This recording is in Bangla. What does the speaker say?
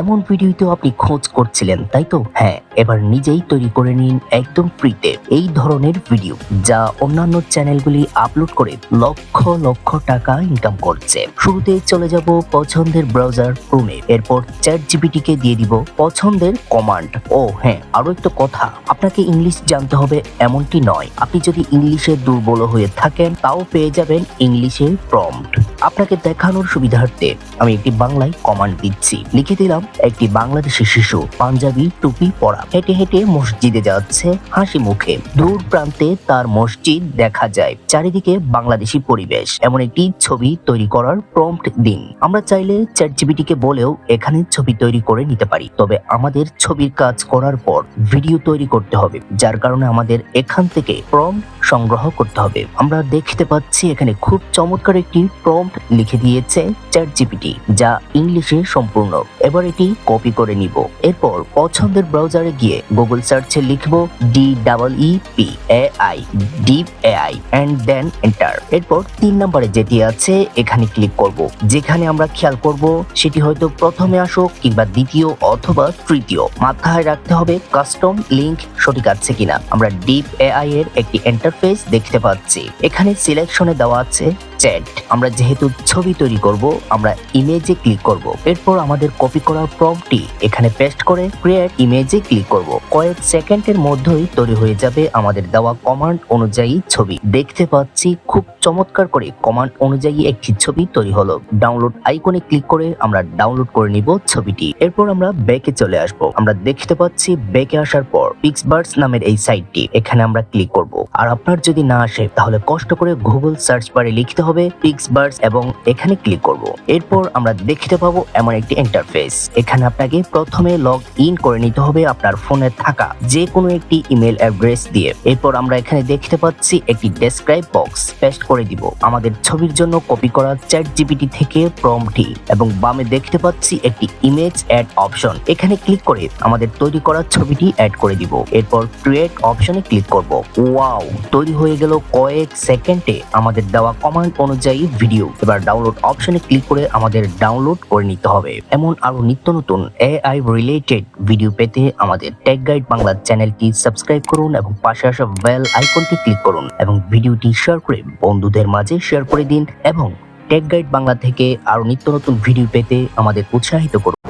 এমন ভিডিও তো আপনি খোঁজ করছিলেন, তাই তো? হ্যাঁ এবার নিজেই তৈরি করে নিন একদম ফ্রিতে এই ধরনের ভিডিও যা অন্যান্য চ্যানেলগুলি আপলোড করে লক্ষ লক্ষ টাকা ইনকাম করছে। শুরুতে চলে যাব পছন্দের ব্রাউজার ক্রোমে এরপর চ্যাট জিপিটি কে দিয়ে দিব পছন্দের কমান্ড ও হ্যাঁ আরও একটা কথা, আপনাকে ইংলিশ জানতে হবে এমনটি নয়, আপনি যদি ইংলিশে দুর্বল হয়ে থাকেন, তাও পেয়ে যাবেন ইংলিশের প্রম্পট আপনাকে দেখানোর সুবিধার্থে আমি একটি বাংলায় কমান্ড দিচ্ছি। লিখে দিলাম, একটি বাংলাদেশি শিশু পাঞ্জাবি টুপি পরা। হেঁটে হেঁটে মসজিদে যাচ্ছে হাসি মুখে। দূর প্রান্তে তার মসজিদ দেখা যায়। চারিদিকে বাংলাদেশি পরিবেশ। এমন একটি ছবি তৈরি করার প্রম্পট দিন। আমরা চাইলে চ্যাট জিবিটিকে বলেও এখানে ছবি তৈরি করে নিতে পারি। তবে আমাদের ছবির কাজ করার পর ভিডিও তৈরি করতে হবে, যার কারণে আমাদের এখান থেকে প্রম্পট সংগ্রহ করতে হবে। আমরা দেখতে পাচ্ছি এখানে খুব চমৎকার একটি প্রম্পট লিখে দিয়েছে চ্যাট জিপিটি যা ইংলিশে সম্পূর্ণ। এবার এটি কপি করে নিব। এরপর পছন্দের ব্রাউজারে গিয়ে গুগল সার্চে লিখব D double E P A I deep A I and then enter এরপর তিন নম্বরে যেটি আছে, এখানে ক্লিক করব। যেখানে আমরা খেয়াল করব, সেটি হয়তো প্রথমে আসুক কিংবা দ্বিতীয় অথবা তৃতীয়। মাথায় রাখতে হবে কাস্টম লিংক সঠিক আছে কিনা। আমরা ডিপ এআই এর একটি ইন্টারফেস দেখতে পাচ্ছি। এখানে সিলেকশনে দেওয়া আছে চ্যাট আমরা যেহেতু ছবি তৈরি করব, আমরা ইমেজে ক্লিক করব। এরপর আমাদের কপি করা প্রম্পটটি এখানে পেস্ট করে ক্রিয়েট ইমেজে ক্লিক করব। কয়েক সেকেন্ডের মধ্যেই তৈরি হয়ে যাবে আমাদের দেওয়া কমান্ড অনুযায়ী ছবি। দেখতে পাচ্ছি খুব চমৎকার করে কমান্ড অনুযায়ী একটি ছবি তৈরি হলো। ডাউনলোড আইকনে ক্লিক করে আমরা ডাউনলোড করে নিব ছবিটি। এরপর আমরা ব্যাকে চলে আসব। আমরা দেখতে পাচ্ছি ব্যাকে আসার পর পিক্সবার্ডস নামের এই সাইটটি এখানে আমরা ক্লিক করব। আর আপনার যদি না আসে, তাহলে কষ্ট করে গুগল সার্চ বারে লিখতে হবে পিক্সবার্ডস এবং এখানে ক্লিক করব। এরপর আমরা দেখতে পাবো এমন একটি ইন্টারফেস এখানে আপনাকে প্রথমে লগ ইন করে নিতে হবে আপনার ফোনে থাকা যে কোনো একটি ইমেল অ্যাড্রেস দিয়ে। এরপর আমরা এখানে দেখতে পাচ্ছি একটি ডেসক্রাইব বক্স পেস্ট করে দিব। আমাদের ছবির জন্য কপি করা চ্যাট জিপিটি থেকে প্রমটি এবং বামে দেখতে পাচ্ছি একটি ইমেজ অ্যাড অপশন এখানে ক্লিক করে আমাদের তৈরি করা ছবিটি অ্যাড করে দিব। এরপর ক্রিয়েট অপশনে ক্লিক করব। ওয়াও তৈরি হয়ে গেল কয়েক সেকেন্ডে আমাদের দেওয়া কমান্ড অনুযায়ী ভিডিও এবার ডাউনলোড অপশনে ক্লিক করে আমাদের ডাউনলোড করে নিতে হবে। এমন আরও নিত্য নতুন এআই রিলেটেড ভিডিও পেতে আমাদের টেক গাইড বাংলা চ্যানেলটি সাবস্ক্রাইব করুন এবং পাশে আসা বেল আইকনটি ক্লিক করুন এবং ভিডিওটি শেয়ার করে বন্ধুদের মাঝে শেয়ার করে দিন এবং টেক গাইড বাংলা থেকে আরও নিত্য নতুন ভিডিও পেতে আমাদের উৎসাহিত করুন।